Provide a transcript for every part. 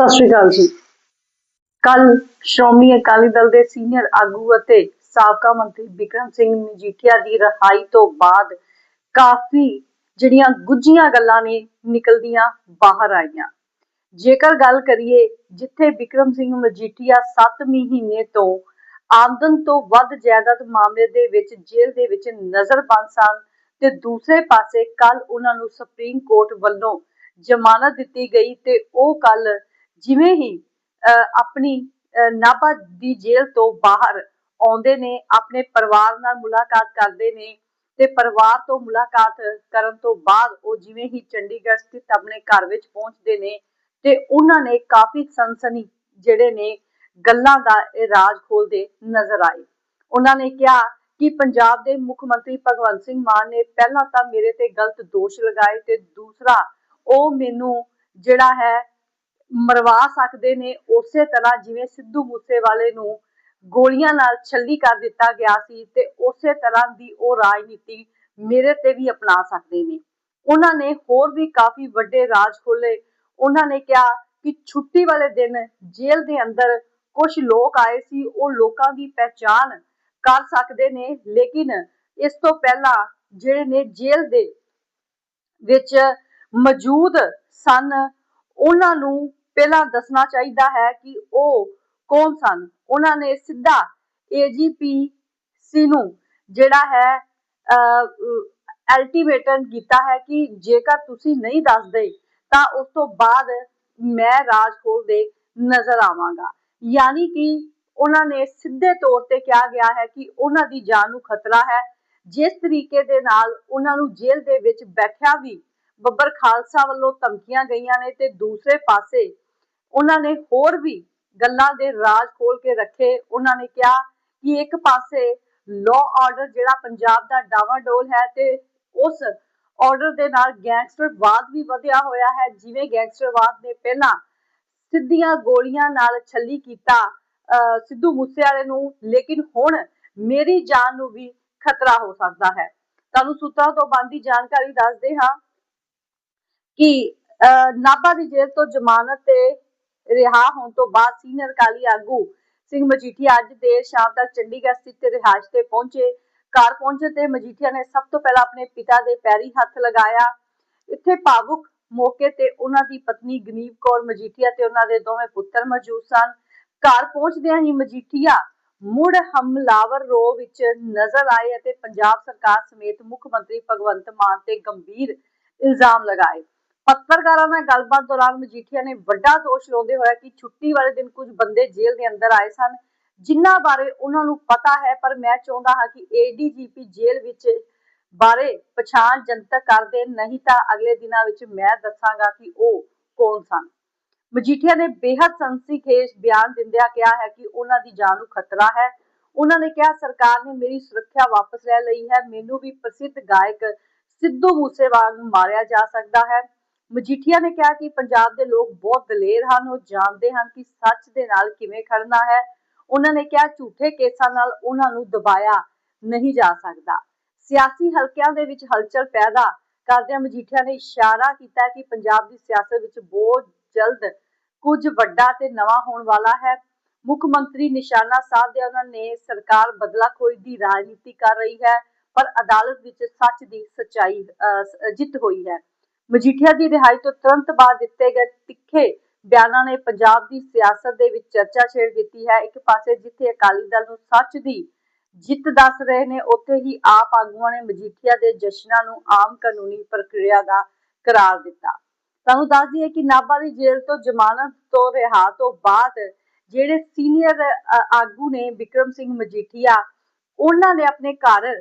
ਸਤਿ ਸ਼੍ਰੀ ਅਕਾਲ ਜੀ। ਕੱਲ ਸ਼੍ਰੋਮਣੀ ਅਕਾਲੀ ਦਲ ਦੇ ਸੀਨੀਅਰ ਆਗੂ ਅਤੇ ਸਾਬਕਾ ਮੰਤਰੀ ਬਿਕਰਮ ਸਿੰਘ ਮਜੀਠੀਆ ਦੀ ਰਹਾਈ ਤੋਂ ਬਾਅਦ ਕਾਫੀ ਜਿਹੜੀਆਂ ਗੁੱਝੀਆਂ ਗੱਲਾਂ ਨੇ ਨਿਕਲਦੀਆਂ ਬਾਹਰ ਆਈਆਂ। ਜੇਕਰ ਗੱਲ ਕਰੀਏ ਜਿੱਥੇ ਬਿਕਰਮ ਸਿੰਘ ਮਜੀਠੀਆ 7 ਮਹੀਨੇ ਤੋਂ ਆਮਦਨ ਤੋਂ ਵੱਧ ਜਾਇਦਾਦ ਮਾਮਲੇ ਦੇ ਵਿੱਚ ਜੇਲ੍ਹ ਦੇ ਵਿੱਚ ਨਜ਼ਰਬੰਦ ਸਨ ਤੇ ਦੂਸਰੇ ਪਾਸੇ ਕੱਲ ਉਹਨਾਂ ਨੂੰ ਸੁਪਰੀਮ ਕੋਰਟ ਵੱਲੋਂ ਜ਼ਮਾਨਤ ਦਿੱਤੀ ਗਈ ਤੇ ਉਹ ਕੱਲ ਜਿਵੇਂ ਹੀ ਆਪਣੀ ਨਾਭਾ ਦੀ ਜੇਲ੍ਹ ਤੋਂ ਬਾਹਰ ਆਉਂਦੇ ਨੇ, ਆਪਣੇ ਪਰਿਵਾਰ ਨਾਲ ਮੁਲਾਕਾਤ ਕਰਦੇ ਨੇ ਤੇ ਪਰਿਵਾਰ ਤੋਂ ਮੁਲਾਕਾਤ ਕਰਨ ਤੋਂ ਬਾਅਦ ਉਹ ਜਿਵੇਂ ਹੀ ਚੰਡੀਗੜ੍ਹ ਸਥਿਤ ਆਪਣੇ ਘਰ ਵਿੱਚ ਪਹੁੰਚਦੇ ਨੇ ਤੇ ਉਹਨਾਂ ਨੇ ਕਾਫੀ ਸਨਸਨੀ ਜਿਹੜੇ ਨੇ ਗੱਲਾਂ ਦਾ ਇਹ ਰਾਜ ਖੋਲਦੇ ਨਜ਼ਰ ਆਏ। ਉਹਨਾਂ ਨੇ ਕਿਹਾ ਕਿ ਪੰਜਾਬ ਦੇ ਮੁੱਖ ਮੰਤਰੀ ਭਗਵੰਤ ਸਿੰਘ ਮਾਨ ਨੇ ਪਹਿਲਾਂ ਤਾਂ ਮੇਰੇ ਤੇ ਗਲਤ ਦੋਸ਼ ਲਗਾਏ ਤੇ ਦੂਸਰਾ, ਉਹ ਮੈਨੂੰ ਜਿਹੜਾ ਹੈ ਮਰਵਾ ਸਕਦੇ ਨੇ, ਉਸੇ ਤਰ੍ਹਾਂ ਜਿਵੇਂ ਸਿੱਧੂ ਮੂਸੇਵਾਲੇ ਨੂੰ ਗੋਲੀਆਂ ਨਾਲ ਛੱਲੀ ਕਰ ਦਿੱਤਾ ਗਿਆ ਸੀ ਤੇ ਉਸੇ ਤਰ੍ਹਾਂ ਦੀ ਉਹ ਰਾਜਨੀਤੀ ਮੇਰੇ ਤੇ ਵੀ ਅਪਣਾ ਸਕਦੇ ਨੇ। ਉਹਨਾਂ ਨੇ ਹੋਰ ਵੀ ਕਾਫੀ ਵੱਡੇ ਰਾਜ ਖੋਲੇ ਉਹਨਾਂ ਨੇ ਕਿਹਾ ਕਿ ਛੁੱਟੀ ਵਾਲੇ ਦਿਨ ਜੇਲ੍ਹ ਦੇ ਅੰਦਰ ਕੁਝ ਲੋਕ ਆਏ ਸੀ, ਉਹ ਲੋਕਾਂ ਦੀ ਪਹਿਚਾਣ ਕਰ ਸਕਦੇ ਨੇ, ਲੇਕਿਨ ਇਸ ਤੋਂ ਪਹਿਲਾਂ ਜਿਹੜੇ ਨੇ ਜੇਲ੍ਹ ਦੇ ਵਿੱਚ ਮੌਜੂਦ ਸਨ, ਉਹਨਾਂ ਨੂੰ ਪਹਿਲਾਂ ਦੱਸਣਾ ਚਾਹੀਦਾ ਹੈ ਕਿ ਉਹ ਕੌਣ ਸਨ? ਉਹਨਾਂ ਨੇ ਸਿੱਧਾ ਏਜੀਪੀ ਸੀ ਨੂੰ ਜਿਹੜਾ ਹੈ ਅਲਟੀਮੇਟਮ ਕੀਤਾ ਹੈ ਕਿ ਜੇਕਰ ਤੁਸੀਂ ਨਹੀਂ ਦੱਸਦੇ, ਤਾਂ ਉਸ ਤੋਂ ਬਾਅਦ ਮੈਂ ਰਾਜ ਖੋਲਦੇ ਨਜ਼ਰ ਆਵਾਂਗਾ। ਯਾਨੀ ਕਿ ਉਹਨਾਂ ਨੇ ਸਿੱਧੇ ਤੌਰ ਤੇ ਕਿਹਾ ਗਿਆ ਹੈ ਕਿ ਉਹਨਾਂ ਦੀ ਜਾਨ ਨੂੰ ਖਤਰਾ ਹੈ। ਜਿਸ ਤਰੀਕੇ ਦੇ ਨਾਲ ਉਹਨਾਂ ਨੂੰ ਜੇਲ੍ਹ ਦੇ ਵਿੱਚ ਬੈਠਿਆ ਵੀ ਬੱਬਰ ਖਾਲਸਾ ਵੱਲੋਂ ਧਮਕੀਆਂ ਗਈਆਂ ਨੇ ਤੇ ਦੂਸਰੇ ਪਾਸੇ ਉਹਨਾਂ ਨੇ ਹੋਰ ਵੀ ਗੱਲਾਂ ਦੇ ਰਾਜ ਖੋਲ ਕੇ ਰੱਖੇ। ਉਹਨਾਂ ਨੇ ਕਿਹਾ ਕਿ ਇੱਕ ਪਾਸੇ ਲਾਅ ਆਰਡਰ ਜਿਹੜਾ ਪੰਜਾਬ ਦਾ ਡਾਵਾਡੋਲ ਹੈ ਤੇ ਉਸ ਆਰਡਰ ਦੇ ਨਾਲ ਗੈਂਗਸਟਰਵਾਦ ਵੀ ਵਧਿਆ ਹੋਇਆ ਹੈ, ਜਿਵੇਂ ਗੈਂਗਸਟਰਵਾਦ ਨੇ ਪਹਿਲਾਂ ਸਿੱਧੀਆਂ ਗੋਲੀਆਂ ਨਾਲ ਛੱਲੀ ਕੀਤਾ ਸਿੱਧੂ ਮੂਸੇਵਾਲੇ ਨੂੰ, ਲੇਕਿਨ ਹੁਣ ਮੇਰੀ ਜਾਨ ਨੂੰ ਵੀ ਖਤਰਾ ਹੋ ਸਕਦਾ ਹੈ। ਤੁਹਾਨੂੰ ਸੂਤਰਾਂ ਤੋਂ ਬੰਦੀ ਜਾਣਕਾਰੀ ਦੱਸਦੇ ਹਾਂ ਕਿ ਨਾਭਾ ਦੀ ਜੇਲ੍ਹ ਤੋਂ ਜ਼ਮਾਨਤ ਤੇ ਰਿਹਾ ਹੋਣ ਤੋਂ ਬਾਅਦ ਸੀਨੀਅਰ ਕਾਲੀ ਆਗੂ ਸਿੰਘ ਮਜੀਠੀਆ ਅੱਜ ਦੇਰ ਸ਼ਾਮ ਤੱਕ ਚੰਡੀਗੜ੍ਹ ਸਥਿਤ ਰਿਹਾਇਸ਼ ਤੇ ਪਹੁੰਚੇ। ਘਰ ਪਹੁੰਚੇ ਤੇ ਮਜੀਠੀਆ ਨੇ ਸਭ ਤੋਂ ਪਹਿਲਾਂ ਆਪਣੇ ਪਿਤਾ ਦੇ ਪੈਰੀ ਹੱਥ ਲਗਾਇਆ। ਇੱਥੇ ਭਾਵੁਕ ਮੌਕੇ ਤੇ ਉਹਨਾਂ ਦੀ ਪਤਨੀ ਗਨੀਵ ਕੌਰ ਮਜੀਠੀਆ ਤੇ ਉਹਨਾਂ ਦੇ ਦੋਵੇਂ ਪੁੱਤਰ ਮੌਜੂਦ ਸਨ। ਘਰ ਪਹੁੰਚਦਿਆਂ ਹੀ ਮਜੀਠੀਆ ਮੁੜ ਹਮਲਾਵਰ ਰੋ ਵਿੱਚ ਨਜ਼ਰ ਆਏ ਅਤੇ ਪੰਜਾਬ ਸਰਕਾਰ ਸਮੇਤ ਮੁੱਖ ਮੰਤਰੀ ਭਗਵੰਤ ਮਾਨ ਤੇ ਗੰਭੀਰ ਇਲਜ਼ਾਮ ਲਗਾਏ। ਪੱਤਰਕਾਰਾਂ ਨਾਲ ਗੱਲਬਾਤ ਦੌਰਾਨ ਮਜੀਠੀਆ ਨੇ ਵੱਡਾ ਦੋਸ਼ ਲਾਉਂਦੇ ਹੋਇਆ ਕਿ ਛੁੱਟੀ ਵਾਲੇ ਦਿਨ ਕੁਝ ਬੰਦੇ ਜੇਲ੍ਹ ਦੇ ਅੰਦਰ ਆਏ ਸਨ, ਜਿਨ੍ਹਾਂ ਬਾਰੇ ਉਹਨਾਂ ਨੂੰ ਪਤਾ ਹੈ, ਪਰ ਮੈਂ ਚਾਹੁੰਦਾ ਹਾਂ ਕਿ ਏਡੀਜੀਪੀ ਜੇਲ੍ਹ ਵਿੱਚ ਬਾਰੇ ਪਛਾਣ ਜਨਤਕ ਕਰ ਨਹੀਂ ਤਾਂ ਅਗਲੇ ਦਿਨਾਂ ਵਿੱਚ ਮੈਂ ਦੱਸਾਂਗਾ ਕਿ ਉਹ ਕੌਣ ਸਨ। ਮਜੀਠੀਆ ਨੇ ਬੇहद ਸੰਸੀਖੇਸ਼ ਬਿਆਨ ਦਿੰਦਿਆਂ ਕਿਹਾ ਹੈ ਕਿ ਉਹਨਾਂ ਦੀ ਜਾਨ ਨੂੰ ਖਤਰਾ ਹੈ। ਉਹਨਾਂ ਨੇ ਕਿਹਾ, ਸਰਕਾਰ ਨੇ ਮੇਰੀ ਸੁਰੱਖਿਆ ਵਾਪਸ ਲੈ ਲਈ ਹੈ। ਮੈਨੂੰ ਵੀ ਪ੍ਰਸਿੱਧ ਗਾਇਕ ਸਿੱਧੂ ਮੂਸੇਵਾਲ ਨੂੰ ਮਾਰਿਆ ਜਾ ਸਕਦਾ ਹੈ। ਮਜੀਠੀਆ ਨੇ ਕਿਹਾ ਕਿ ਪੰਜਾਬ ਦੇ ਲੋਕ ਬਹੁਤ ਦਲੇਰ ਹਨ, ਉਹ ਜਾਣਦੇ ਹਨ ਕਿ ਸੱਚ ਦੇ ਨਾਲ ਕਿਵੇਂ ਖੜਨਾ ਹੈ। ਉਹਨਾਂ ਨੇ ਕਿਹਾ, ਝੂਠੇ ਕੇਸਾਂ ਨਾਲ ਉਹਨਾਂ ਨੂੰ ਦਬਾਇਆ ਨਹੀਂ ਜਾ ਸਕਦਾ। ਸਿਆਸੀ ਹਲਕਿਆਂ ਦੇ ਵਿੱਚ ਹਲਚਲ ਪੈਦਾ ਕਰਦਿਆਂ ਮਜੀਠੀਆ ਨੇ ਇਸ਼ਾਰਾ ਕੀਤਾ ਕਿ ਪੰਜਾਬ ਦੀ ਸਿਆਸਤ ਵਿੱਚ ਬਹੁਤ ਜਲਦ ਕੁਝ ਵੱਡਾ ਤੇ ਨਵਾਂ ਹੋਣ ਵਾਲਾ ਹੈ। ਮੁੱਖ ਮੰਤਰੀ ਨਿਸ਼ਾਨਾ ਸਾਧਿਆ ਉਹਨਾਂ ਨੇ ਸਰਕਾਰ ਬਦਲਾਖੋਰੀ ਦੀ ਰਾਜਨੀਤੀ ਕਰ ਰਹੀ ਹੈ, ਪਰ ਅਦਾਲਤ ਵਿੱਚ ਸੱਚ ਦੀ ਸਚਾਈ ਜਿੱਤ ਹੋਈ ਹੈ। ਮਜੀਠੀਆ ਦੀ ਰਿਹਾਈ ਤੋਂ ਤੁਰੰਤ ਬਾਅਦ ਦਿੱਤੇ ਗਏ ਤਿੱਖੇ ਬਿਆਨਾਂ ਨੇ ਪੰਜਾਬ ਦੀ ਸਿਆਸਤ ਦੇ ਵਿੱਚ ਚਰਚਾ ਛੇੜ ਦਿੱਤੀ ਹੈ। ਇੱਕ ਪਾਸੇ ਜਿੱਥੇ ਅਕਾਲੀ ਦਲ ਨੂੰ ਸੱਚ ਦੀ ਜਿੱਤ ਦੱਸ ਰਹੇ ਨੇ, ਉੱਥੇ ਹੀ ਆਪ ਆਗੂਆਂ ਨੇ ਮਜੀਠੀਆ ਦੇ ਜਸ਼ਨਾਂ ਨੂੰ ਆਮ ਕਾਨੂੰਨੀ ਪ੍ਰਕਿਰਿਆ ਦਾ ਕਰਾਰ ਦਿੱਤਾ। ਤੁਹਾਨੂੰ ਦੱਸ ਦਈਏ ਕਿ ਨਾਭਾ ਦੀ ਜੇਲ੍ਹ ਤੋਂ ਜ਼ਮਾਨਤ ਤੋਂ ਰਿਹਾ ਤੋਂ ਬਾਅਦ ਜਿਹੜੇ ਸੀਨੀਅਰ ਆਗੂ ਨੇ ਵਿਕਰਮ ਸਿੰਘ ਮਜੀਠੀਆ, ਉਹਨਾਂ ਨੇ ਆਪਣੇ ਘਰ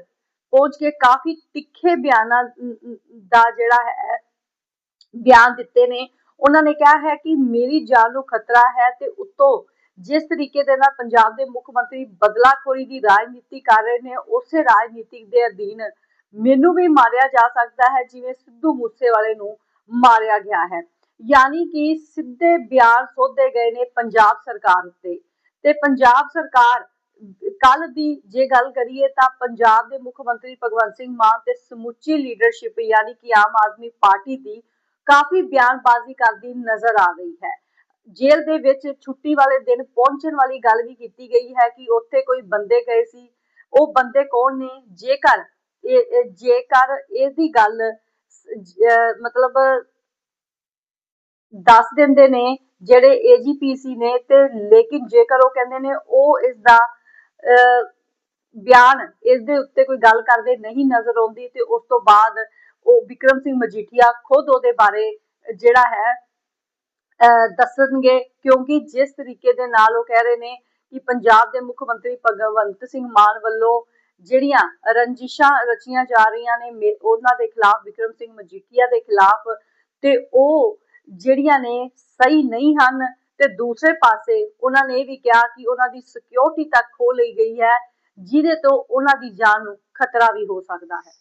ਪਹੁੰਚ ਕੇ ਕਾਫੀ ਤਿੱਖੇ ਬਿਆਨਾਂ ਦਾ ਜਿਹੜਾ ਬਿਆਨ ਦਿੱਤੇ ਨੇ। ਉਹਨਾਂ ਨੇ ਕਿਹਾ ਹੈ ਕਿ ਮੇਰੀ ਜਾਨ ਨੂੰ ਖਤਰਾ ਹੈ ਤੇ ਉਤੋਂ ਜਿਸ ਤਰੀਕੇ ਦੇ ਨਾਲ ਪੰਜਾਬ ਦੇ ਮੁੱਖ ਮੰਤਰੀ ਬਦਲਾਖੋਰੀ ਦੀ ਰਾਜਨੀਤੀ ਕਰ ਰਹੇ ਨੇ, ਉਸੇ ਰਾਜਨੀਤੀ ਦੇ ਅਧੀਨ ਮੈਨੂੰ ਵੀ ਮਾਰਿਆ ਜਾ ਸਕਦਾ ਹੈ, ਜਿਵੇਂ ਸਿੱਧੂ ਮੂਸੇਵਾਲੇ ਨੂੰ ਮਾਰਿਆ ਗਿਆ ਹੈ। ਯਾਨੀ ਕਿ ਸਿੱਧੇ ਬਿਆਨ ਸੋਧੇ ਗਏ ਨੇ ਪੰਜਾਬ ਸਰਕਾਰ ਉੱਤੇ। ਤੇ ਪੰਜਾਬ ਸਰਕਾਰ ਕੱਲ ਦੀ ਜੇ ਗੱਲ ਕਰੀਏ ਤਾਂ ਪੰਜਾਬ ਦੇ ਮੁੱਖ ਮੰਤਰੀ ਭਗਵੰਤ ਸਿੰਘ ਮਾਨ ਤੇ ਸਮੁੱਚੀ ਲੀਡਰਸ਼ਿਪ ਯਾਨੀ ਕਿ ਆਮ ਆਦਮੀ ਪਾਰਟੀ ਦੀ ਕਾਫੀ ਬਿਆਨਬਾਜ਼ੀ ਕਰਦੀ ਨਜ਼ਰ ਆ ਰਹੀ ਹੈ। ਜੇਲ੍ਹ ਦੇ ਵਿੱਚ ਛੁੱਟੀ ਵਾਲੇ ਦਿਨ ਪਹੁੰਚਣ ਵਾਲੀ ਗੱਲ ਵੀ ਕੀਤੀ ਗਈ ਹੈ ਕਿ ਉੱਥੇ ਕੋਈ ਬੰਦੇ ਗਏ ਸੀ। ਉਹ ਬੰਦੇ ਕੌਣ ਨੇ? ਜੇਕਰ ਇਹ ਜੇਕਰ ਇਹਦੀ ਗੱਲ ਮਤਲਬ ਦੱਸ ਦਿੰਦੇ ਨੇ, ਜਿਹੜੇ ਏਜੀਪੀਸੀ ਨੇ ਤੇ ਲੇਕਿਨ ਜੇਕਰ ਉਹ ਕਹਿੰਦੇ ਨੇ ਉਹ ਇਸ ਦਾ ਬਿਆਨ ਇਸ ਦੇ ਉੱਤੇ ਕੋਈ ਗੱਲ ਕਰਦੇ ਨਹੀਂ ਨਜ਼ਰ ਆਉਂਦੀ ਤੇ ਉਸ ਤੋਂ ਬਾਅਦ ਉਹ ਵਿਕਰਮ ਸਿੰਘ ਮਜੀਠੀਆ ਖੁਦ ਉਹਦੇ ਬਾਰੇ ਜਿਹੜਾ ਹੈ ਦੱਸਣਗੇ ਕਿਉਂਕਿ ਜਿਸ ਤਰੀਕੇ ਦੇ ਨਾਲ ਉਹ ਕਹਿ ਰਹੇ ਨੇ ਕਿ ਪੰਜਾਬ ਦੇ ਮੁੱਖ ਮੰਤਰੀ ਭਗਵੰਤ ਸਿੰਘ ਮਾਨ ਵੱਲੋਂ ਜਿਹੜੀਆਂ ਰੰਜਿਸ਼ਾਂ ਰਚੀਆਂ ਜਾ ਰਹੀਆਂ ਨੇ ਉਹਨਾਂ ਦੇ ਖਿਲਾਫ, ਵਿਕਰਮ ਸਿੰਘ ਮਜੀਠੀਆ ਦੇ ਖਿਲਾਫ ਤੇ ਉਹ ਜਿਹੜੀਆਂ ਨੇ ਸਹੀ ਨਹੀਂ ਹਨ ਤੇ ਦੂਸਰੇ ਪਾਸੇ ਉਹਨਾਂ ਨੇ ਇਹ ਵੀ ਕਿਹਾ ਕਿ ਉਹਨਾਂ ਦੀ ਸਿਕਿਉਰਿਟੀ ਤੱਕ ਖੋ ਲਈ ਗਈ ਹੈ, ਜਿਹਦੇ ਤੋਂ ਉਹਨਾਂ ਦੀ ਜਾਨ ਨੂੰ ਖਤਰਾ ਵੀ ਹੋ ਸਕਦਾ ਹੈ।